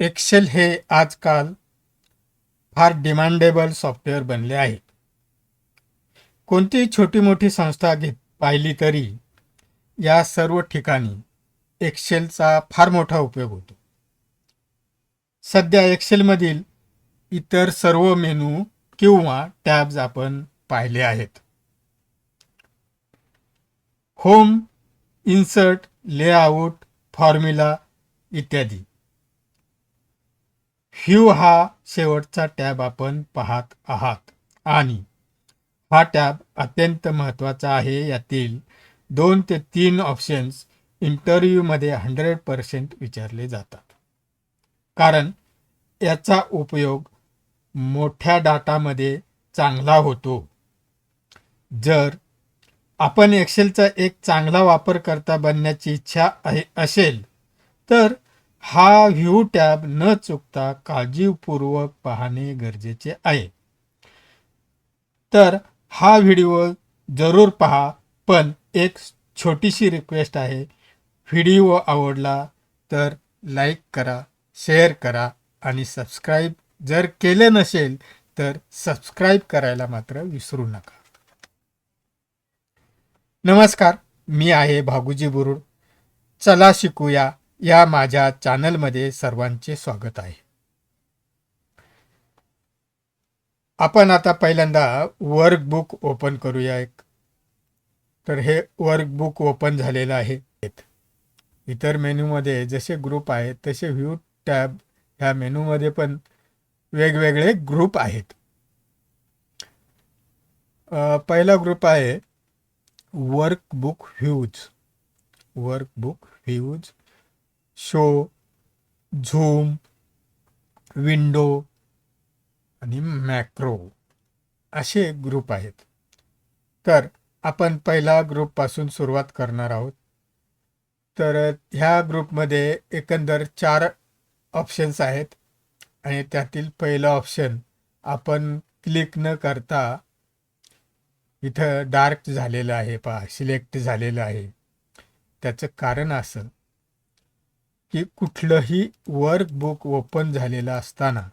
Excel हे आजकाल फार डिमांडेबल सॉफ्टवेअर बनले आहे कोणतीही छोटी मोठी संस्था घेत पाहिली तरी या सर्व ठिकाणी एक्सेलचा फार मोठा उपयोग होतो. सध्या एक्सेलमधील इतर सर्व मेनू किंवा टॅब्स आपण पाहिले आहेत. होम इन्सर्ट लेआउट फॉर्म्युला इत्यादी. ह्यू हा शेवटचा टॅब आपण पाहत आहात. आणि हा टॅब अत्यंत महत्त्वाचा आहे. यातील दोन ते तीन ऑप्शन्स इंटरव्ह्यूमध्ये हंड्रेड पर्सेंट विचारले जातात. कारण याचा उपयोग मोठ्या डाटामध्ये चांगला होतो. जर आपण एक्सेलचा एक चांगला वापरकर्ता बनण्याची इच्छा आहे असेल तर हा व्ह्यू टॅब न चुकता काळजीपूर्वक पाहणे गरजेचे आहे. तर हा व्हिडिओ जरूर पहा पण एक छोटीशी रिक्वेस्ट आहे. व्हिडिओ आवडला तर लाईक करा शेअर करा आणि सबस्क्राईब जर केले नसेल तर सबस्क्राईब करायला मात्र विसरू नका. नमस्कार मी आहे भागुजी बुरुड. चला शिकूया या माझ्या चॅनलमध्ये सर्वांचे स्वागत आहे. आपण आता पहिल्यांदा वर्कबुक ओपन करूया एक. तर हे वर्कबुक ओपन झालेलं आहे. इतर मेनूमध्ये जसे ग्रुप आहेत तसे व्ह्यू टॅब ह्या मेनूमध्ये पण वेगवेगळे ग्रुप आहेत. पहिला ग्रुप आहे workbook views workbook views show zoom window आणि मॅक्रो असे ग्रुप आहेत. तर आपण पहिला ग्रुपपासून सुरुवात करणार आहोत. तर ह्या ग्रुपमध्ये एकंदर चार ऑप्शन्स आहेत आणि त्यातील पहिलं ऑप्शन आपण क्लिक न करता इथं डार्क झालेलं आहे पहा सिलेक्ट झालेलं आहे. त्याचं कारण असं की कुठलंही वर्कबुक ओपन झालेलं असताना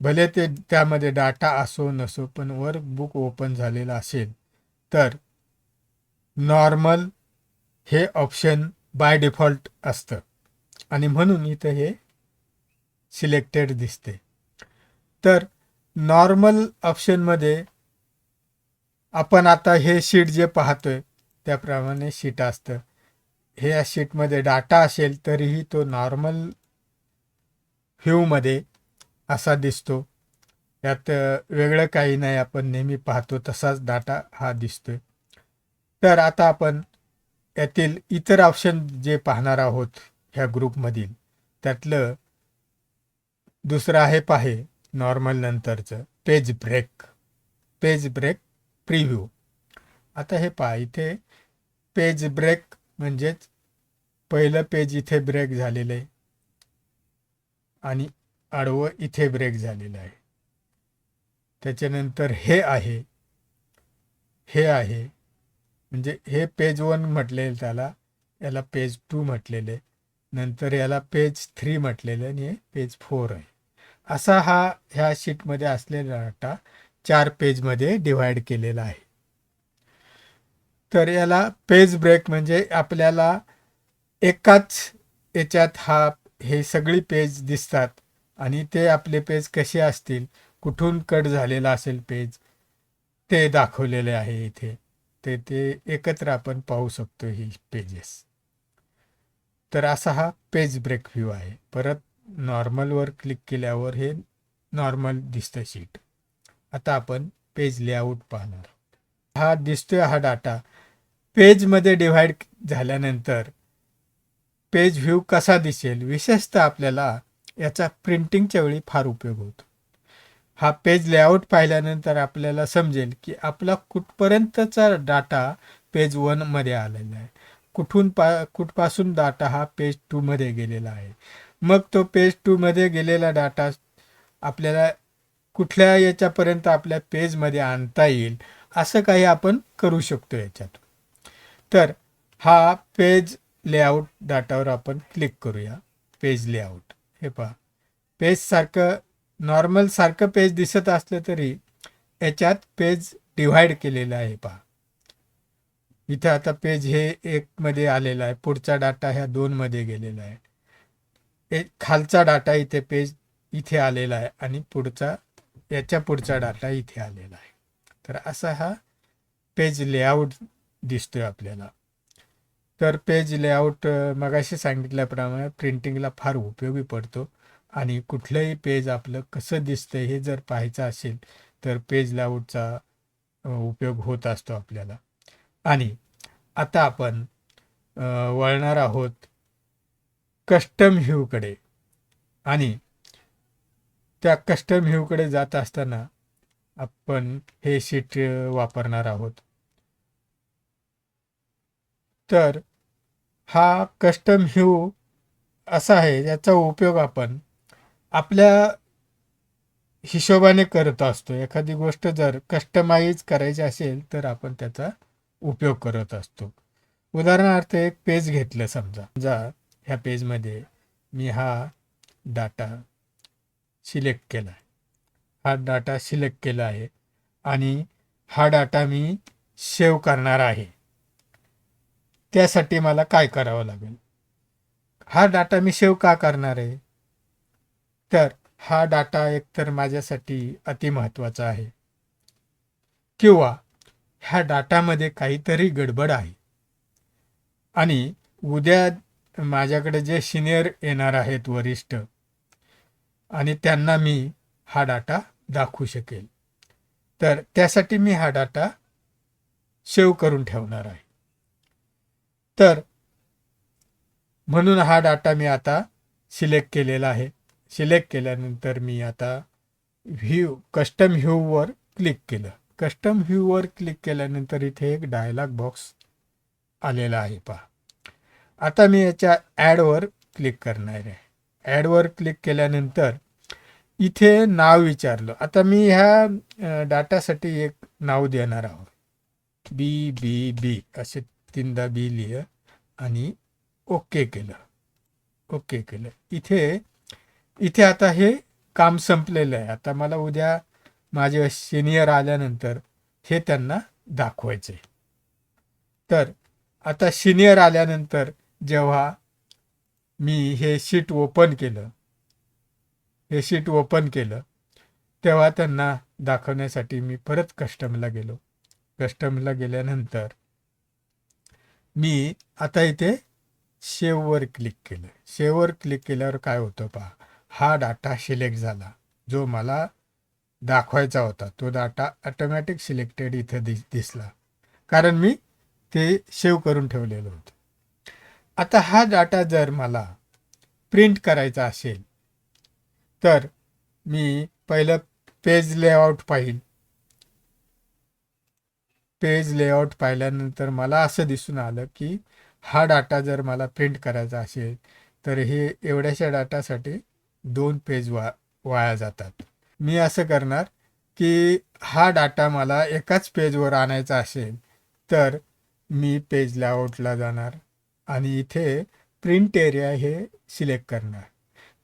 भले ते त्यामध्ये डाटा असो नसो पण वर्कबुक ओपन झालेलं असेल तर नॉर्मल हे ऑप्शन बाय डिफॉल्ट असतं. आणि म्हणून इथं हे सिलेक्टेड दिसते. तर नॉर्मल ऑप्शनमध्ये आपण आता हे शीट जे पाहतोय त्याप्रमाणे शीट असतं. हे या शीटमध्ये डाटा असेल तरीही तो नॉर्मल व्ह्यूमध्ये असा दिसतो. यात वेगळं काही नाही आपण नेहमी पाहतो तसाच डाटा हा दिसतोय. तर आता आपण यातील इतर ऑप्शन जे पाहणार आहोत ह्या ग्रुपमधील त्यातलं दुसरं आहे पाहे नॉर्मल नंतरचं page break. Page break preview. आता हे पहा इथे पेज ब्रेक म्हणजेच पहिलं पेज इथे ब्रेक झालेलं आहे. आणि आडवं इथे ब्रेक झालेलं आहे. त्याच्यानंतर हे आहे. हे आहे. म्हणजे हे पेज वन म्हटलेलं त्याला. याला पेज टू म्हटलेले नंतर याला पेज थ्री म्हटलेलं आणि हे पेज फोर आहे. असा हा ह्या शीटमध्ये असलेला डाटा चार पेजमध्ये डिव्हाइड केलेला आहे. तर याला पेज ब्रेक म्हणजे आपल्याला एकाच याच्यात हा हे सगळी पेज दिसतात आणि ते आपले पेज कसे असतील कुठून कट झालेला असेल पेज ते दाखवलेले आहे इथे. ते ते एकत्र आपण पाहू शकतो ही पेजेस. तर असा हा पेज ब्रेक व्ह्यू आहे. परत नॉर्मलवर क्लिक केल्यावर हे नॉर्मल दिसतं शीट. आता आपण पेज लेआउट पाहणार. आहोत हा दिसतोय हा डाटा. पेजमध्ये डिव्हाइड झाल्यानंतर पेज व्ह्यू कसा दिसेल? विशेषतः आपल्याला याचा प्रिंटिंगच्या वेळी फार उपयोग होतो. हा पेज लेआउट पाहिल्यानंतर आपल्याला समजेल की आपला कुठपर्यंतचा डाटा पेज वनमध्ये आलेला आहे. कुठून पा कुठपासून डाटा हा पेज टूमध्ये गेलेला आहे. मग तो पेज टूमध्ये गेलेला डाटा आपल्याला कुठल्या याच्यापर्यंत आपल्या पेजमध्ये आणता येईल? असं काही आपण करू शकतो याच्यात तर हा पेज लेआउट डाटावर आपण क्लिक करूया. Page layout. हे पहा. पेजसारखं नॉर्मल सारखं पेज दिसत असलं तरी याच्यात पेज डिव्हाइड केलेलं आहे पहा. इथं आता पेज हे एकमध्ये आलेलं आहे. पुढचा डाटा ह्या दोनमध्ये गेलेला आहे. एक खालचा डाटा इथे पेज इथे आलेला आहे आणि पुढचा याच्या पुढचा डाटा इथे आलेला आहे. तर असा हा पेज लेआउट दिसतोय आपल्याला. तर पेज लेआउट मगाशी सांगितल्याप्रमाणे प्रिंटिंगला फार उपयोगी पडतो आणि कुठलंही पेज आपलं कसं दिसतंय हे जर पाहायचं असेल तर पेज लेआउटचा उपयोग होत असतो आपल्याला. आणि आता आपण वळणार आहोत कस्टम ह्यूकडे आणि त्या कस्टम ह्यूकडे जात असताना आपण हे शीट वापरणार आहोत. तर हा कस्टम ह्यू असा आहे याचा उपयोग आपण आपल्या हिशोबाने करत असतो. एखादी गोष्ट जर कस्टमाइज करायची असेल तर आपण त्याचा उपयोग करत असतो. उदाहरणार्थ एक पेज घेतलं समजा. जा ह्या पेजमध्ये मी हा डाटा सिलेक्ट केला आहे. हा डाटा सिलेक्ट केला आहे आणि हा डाटा मी सेव्ह करणार आहे. त्यासाठी मला काय करावं लागेल? हा डाटा मी सेव्ह का करणार आहे? तर हा डाटा एकतर माझ्यासाठी अतिमहत्वाचा आहे. किंवा ह्या डाटामध्ये काहीतरी गडबड आहे. आणि उद्या माझ्याकडे जे सिनियर येणार आहेत वरिष्ठ आणि त्यांना मी हा डाटा दाखवू शकेल. तर त्यासाठी मी हा डाटा सेव्ह करून ठेवणार आहे. तर म्हणून हा डाटा मी आता सिलेक्ट केलेला आहे. सिलेक्ट केल्यानंतर मी आता व्ह्यू कस्टम व्ह्यूवर क्लिक केलं. कस्टम व्ह्यूवर क्लिक केल्यानंतर इथे एक डायलॉग बॉक्स आलेला आहे पहा. आता मी याच्या ॲडवर क्लिक करणार आहे. ॲडवर क्लिक केल्यानंतर इथे नाव विचारलं. आता मी ह्या डाटासाठी एक नाव देणार आहोत. बी बी बी असे तीनदा बी लिह आणि ओके केलं. ओके केलं. इथे इथे आता हे काम संपलेलं आहे. आता मला उद्या माझे सिनियर आल्यानंतर हे त्यांना दाखवायचं आहे. तर आता सिनियर आल्यानंतर जेव्हा मी हे शीट ओपन केलं हे शीट ओपन केलं. तेव्हा त्यांना दाखवण्यासाठी मी परत कस्टमला गेलो. कस्टमला गेल्यानंतर मी आता इथे शेववर क्लिक केलं. शेववर क्लिक केल्यावर काय होतं पहा हा डाटा सिलेक्ट झाला. जो मला दाखवायचा होता तो डाटा ऑटोमॅटिक सिलेक्टेड इथं दिस दिसला. कारण मी ते सेव्ह करून ठेवलेलं होतं. आता हा डाटा जर मला प्रिंट करायचा असेल तर मी पहिलं पेज लेआउट पाहिल पेज लेआउट पाहिल्यानंतर मला असं दिसून आलं की हा डाटा जर मला प्रिंट करायचा असेल तर हे एवढ्याशा डाटासाठी दोन पेज वा वाया जातात. मी असं करणार की हा डाटा मला एकाच पेजवर आणायचा असेल तर मी पेज लेआउटला जाणार आणि इथे प्रिंट एरिया हे सिलेक्ट करणार.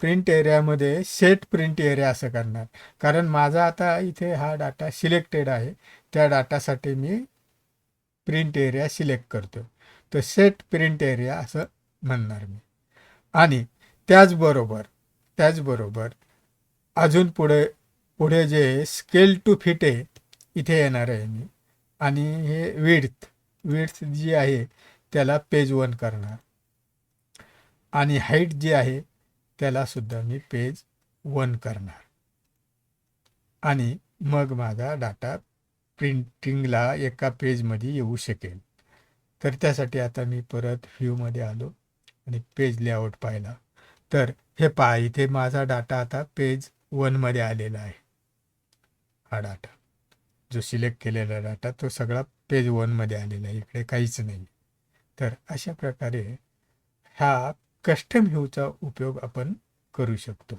प्रिंट एरियामध्ये सेट प्रिंट एरिया असं करणार. कारण माझा आता इथे हा डाटा सिलेक्टेड आहे. त्या डाटासाठी मी प्रिंट एरिया सिलेक्ट करतो तर सेट प्रिंट एरिया असं म्हणणार मी. आणि त्याचबरोबर त्याचबरोबर अजून पुढे पुढे जे स्केल टू फिट आहे इथे येणार आहे मी. आणि हे विड्थ विड्थ जी आहे त्याला पेज वन करणार. आणि हाईट जी आहे त्याला सुद्धा मी पेज वन करणार. आणि मग माझा डाटा प्रिंटिंगला एका पेजमध्ये येऊ शकेल. तर त्यासाठी आता मी परत व्ह्यूमध्ये आलो आणि पेज लेआउट पाहिला. तर हे पहा इथे माझा डाटा आता पेज वनमध्ये आलेला आहे. हा डाटा जो सिलेक्ट केलेला डाटा तो सगळा पेज वनमध्ये आलेला आहे. इकडे काहीच नाही. तर अशा प्रकारे ह्या कस्टम ह्यूचा उपयोग आपण करू शकतो.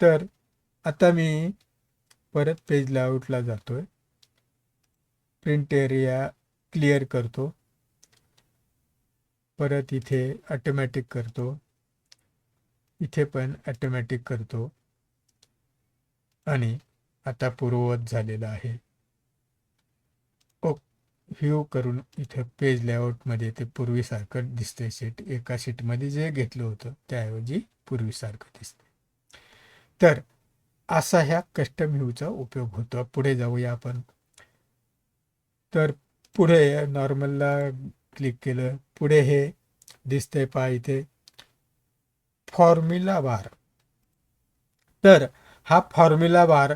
तर आता मी परत पेज लेआउटला जातोय. प्रिंट एरिया क्लिअर करतो. परत इथे ऑटोमॅटिक करतो. इथे पण ॲटोमॅटिक करतो. आणि आता पूर्ववत झालेलं आहे. व्ह्यू करून इथं पेज लेआउटमध्ये ते पूर्वीसारखं दिसतंय शीट एका शीटमध्ये जे घेतलं होतं त्याऐवजी पूर्वीसारखं दिसतंय. तर असा ह्या कस्टम व्ह्यूचा उपयोग होतो. पुढे जाऊया आपण. तर पुढे नॉर्मलला क्लिक केलं. पुढे हे दिसते पहा इथे. फॉर्म्युला बार तर हा फॉर्म्युला बार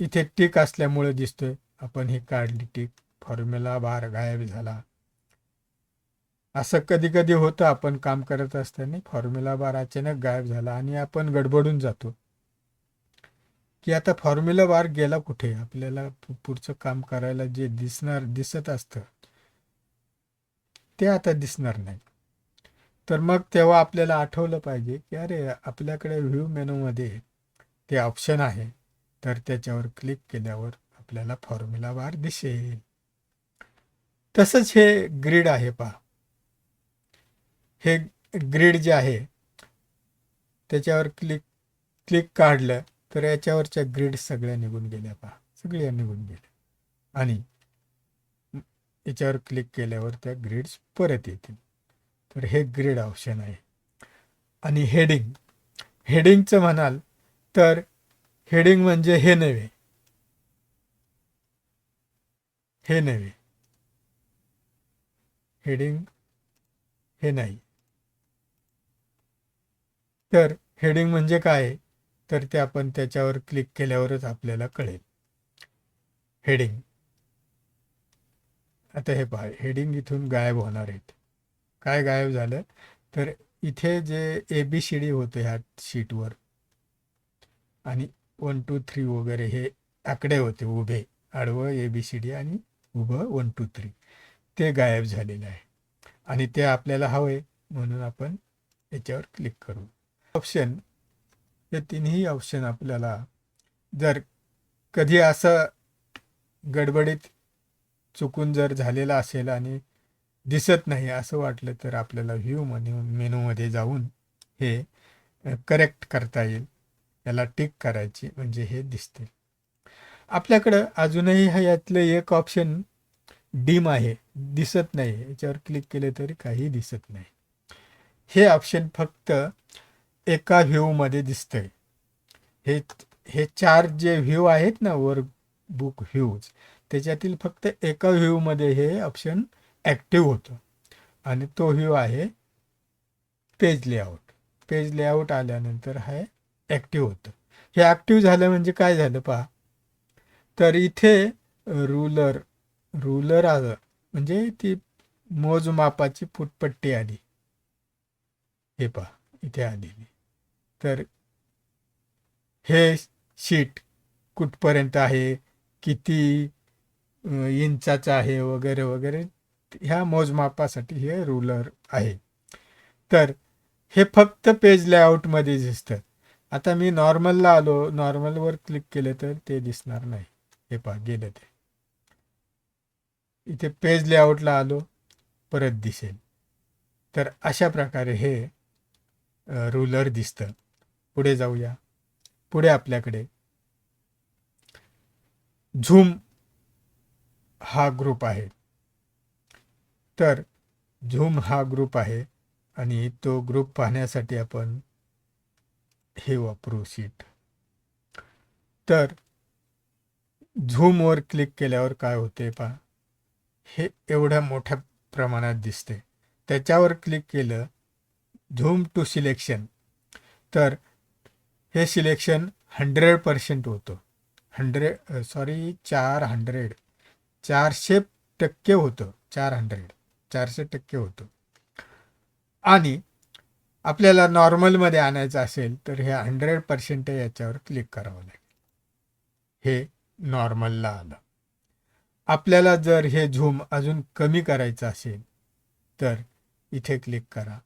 इथे टिक असल्यामुळे दिसतोय. आपण ही काढली टिक फॉर्म्युला बार गायब झाला. असं कधी कधी होतं आपण काम करत असताना फॉर्म्युला बार अचानक गायब झाला आणि आपण गडबडून जातो. की आता फॉर्म्युला बार गेला कुठे? आपल्याला पुढचं काम करायला जे दिसणार दिसत असतं ते आता दिसणार नाही. तर मग तेव्हा आपल्याला आठवलं पाहिजे की अरे आपल्याकडे व्ह्यू मेनूमध्ये ते ऑप्शन आहे. तर त्याच्यावर क्लिक केल्यावर आपल्याला फॉर्म्युला बार दिसेल. तसंच हे ग्रीड आहे पहा. हे ग्रीड जे आहे त्याच्यावर क्लिक क्लिक काढलं तर याच्यावरच्या ग्रीड सगळ्या निघून गेल्या पहा. सगळ्या निघून गेल्या. आणि याच्यावर क्लिक केल्यावर त्या ग्रीड्स परत येतील. तर हे ग्रीड ऑप्शन आहे. आणि हेडिंग हेडिंगचं म्हणाल तर हेडिंग म्हणजे हे नव्हे हे नव्हे हेडिंग हे नाही. तर हेडिंग म्हणजे काय? आहे? तर ते आपण त्याच्यावर क्लिक केल्यावरच आपल्याला कळेल. हेडिंग आता हे पहा हेडिंग इथून गायब होणार आहेत. काय गायब झालं? तर इथे जे ए बी सी डी होतं ह्या शीटवर आणि वन टू थ्री वगैरे हे आकडे होते उभे आडवं ए बी सी डी आणि उभं वन टू थ्री ते गायब झालेलं आहे. आणि ते आपल्याला हवंय म्हणून आपण याच्यावर क्लिक करू. ऑप्शन हे तिन्ही ऑप्शन आपल्याला जर कधी असं गडबडीत चुकून जर झालेलं असेल आणि दिसत नाही असं वाटलं तर आपल्याला व्ह्यू मेन्यू मेनूमध्ये जाऊन हे करेक्ट करता येईल. याला टिक करायची म्हणजे हे दिसतील आपल्याकडं अजूनही हा यातलं एक ऑप्शन डीम आहे. दिसत नाही. याच्यावर क्लिक केले तरी काही दिसत नाही. हे ऑप्शन फक्त एका व्ह्यूमध्ये दिसतंय. हे हे चार जे व्ह्यू आहेत ना वर बुक व्ह्यूज त्याच्यातील फक्त एका व्ह्यूमध्ये हे ऑप्शन ॲक्टिव्ह होतं. आणि तो व्ह्यू आहे पेज लेआउट पेज लेआउट आल्यानंतर हे ॲक्टिव्ह होतं. हे ॲक्टिव्ह झालं म्हणजे काय झालं पहा? तर इथे रुलर रुलर आलं. म्हणजे ती मोजमापाची फुटपट्टी आली. हे पहा इथे आलेली. तर हे शीट कुठपर्यंत आहे? किती इंचाचं आहे? वगैरे वगैरे. ह्या मोजमापासाठी हे रुलर आहे. तर हे फक्त पेज लेआउटमध्ये दिसतं. आता मी नॉर्मलला आलो. नॉर्मलवर क्लिक केलं तर ते दिसणार नाही. हे पहा गेलं ते. इथे पेज लेआउटला आलो परत दिसेल. तर अशा प्रकारे हे रुलर दिसतं. पुढे जाऊया. पुढे आपल्याकडे झूम हा ग्रुप आहे. तर झूम हा ग्रुप आहे आणि तो ग्रुप पाहण्यासाठी आपण हे वापरू शीट तर झूमवर क्लिक केल्यावर काय होते पहा. हे एवढ्या मोठ्या प्रमाणात दिसते. त्याच्यावर क्लिक केलं झूम टू सिलेक्शन. तर हे सिलेक्शन हंड्रेड पर्सेंट होतं. हंड्रेड सॉरी चार हंड्रेड. चारशे टक्के होतं. चार हंड्रेड. चारशे टक्के होतं. आणि आपल्याला नॉर्मलमध्ये आणायचं असेल तर हे हंड्रेड पर्सेंट याच्यावर क्लिक करावं लागेल. हे नॉर्मलला आलं आपल्याला जर हे झूम अजून कमी करायचं असेल तर इथे क्लिक करा.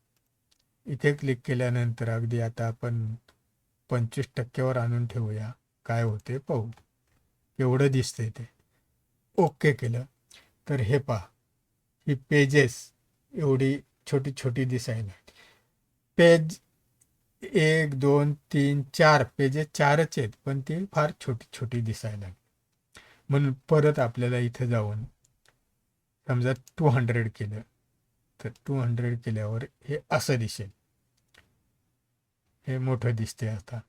इथे क्लिक केल्यानंतर अगदी आता आपण पंचवीस टक्क्यावर आणून ठेवूया. काय होते पाहू. एवढं दिसतंय ते. ओके केलं. तर हे पहा. ही पेजेस एवढी छोटी छोटी दिसायला पेज एक दोन तीन चार. पेजेस चारच आहेत पण ती फार छोटी छोटी दिसायला म्हणून परत आपल्याला इथं जाऊन समजा टू हंड्रेड केलं तर टू हंड्रेड केल्यावर हे असं दिसेल. हे मोठं दिसते आता.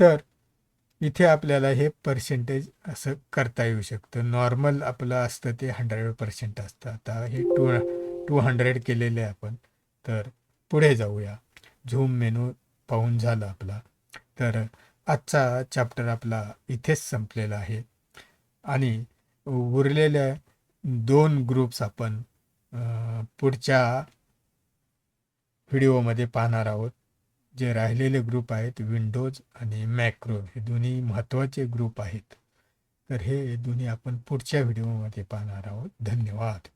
तर इथे आपल्याला हे पर्सेंटेज असं करता येऊ शकतं. नॉर्मल आपलं असतं ते हंड्रेड पर्सेंट असतं. आता हे टू टू हंड्रेड केलेले आहे आपण. तर पुढे जाऊया. झूम मेनू पाहून झाला आपला. तर आजचा चॅप्टर आपला इथेच संपलेला आहे. आणि उरलेल्या दोन ग्रुप्स आपण पुढच्या व्हिडिओमध्ये पाहणार आहोत. जे राहिलेले ग्रुप आहेत विंडोज आणि मॅक्रो हे दोन्ही महत्त्वाचे ग्रुप आहेत. तर हे दोन्ही आपण पुढच्या व्हिडिओमध्ये पाहणार आहोत. धन्यवाद.